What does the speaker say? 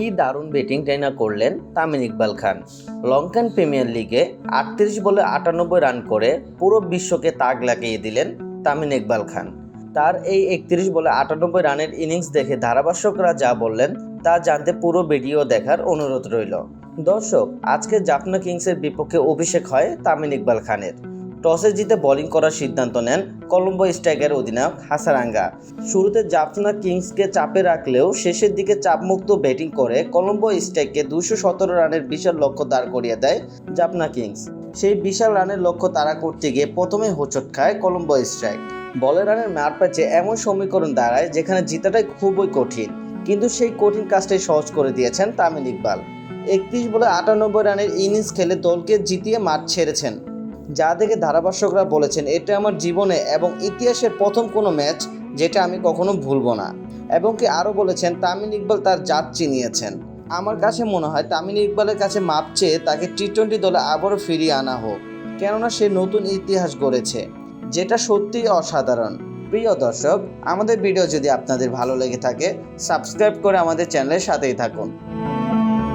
কি দারুণ ব্যাটিংটাই না করলেন তামিম ইকবাল খান। লঙ্কান প্রিমিয়ার লিগে আটত্রিশ বলে আটানব্বই রান করে পুরো বিশ্বকে তাক লাগিয়ে দিলেন তামিম ইকবাল খান। তার এই একত্রিশ বলে আটানব্বই রানের ইনিংস দেখে ধারাভাষ্যকরা যা বললেন তা জানতে পুরো ভিডিও দেখার অনুরোধ রইল। দর্শক, আজকে জাফনা কিংসের বিপক্ষে অভিষেক হয় তামিম ইকবাল খানের। টসে জিতে বোলিং করার সিদ্ধান্ত নেন কলম্বো স্ট্রাইকার অধিনায়ক হাসারাঙ্গা। শুরুতে জাফনা কিংসকে চাপে রাখলেও শেষের দিকে চাপমুক্ত ব্যাটিং করে কলম্বো স্ট্রাইককে দুশো সতেরো রানের বিশাল লক্ষ্য দাঁড় করিয়ে দেয় জাফনা কিংস। সেই বিশাল রানের লক্ষ্য তারা করতে গিয়ে প্রথমে হোঁচট খায় কলম্বো স্ট্রাইক। বলের রানের মার প্যাচে এমন সমীকরণ দাঁড়ায় যেখানে জিতাটাই খুবই কঠিন, কিন্তু সেই কঠিন কাজটাই সহজ করে দিয়েছেন তামিম ইকবাল। একত্রিশ বলে আটানব্বই রানের ইনিংস খেলে দলকে জিতিয়ে মাঠ ছেড়েছেন যা দেখে ধারাভাষ্যকরা বলেছেন, এটা আমার জীবনে এবং ইতিহাসের প্রথম কোনো ম্যাচ যেটা আমি কখনো ভুলবো না। এবং কি আরও বলেছেন, তামিম ইকবাল তার জাত চিনিয়েছেন। আমার কাছে মনে হয় তামিম ইকবালের কাছে মাপ চেয়ে তাকে টি টোয়েন্টি দলে আবারও ফিরিয়ে আনা হোক। কেননা সে নতুন ইতিহাস গড়েছে, যেটা সত্যিই অসাধারণ। প্রিয় দর্শক, আমাদের ভিডিও যদি আপনাদের ভালো লেগে থাকে, সাবস্ক্রাইব করে আমাদের চ্যানেলের সাথেই থাকুন।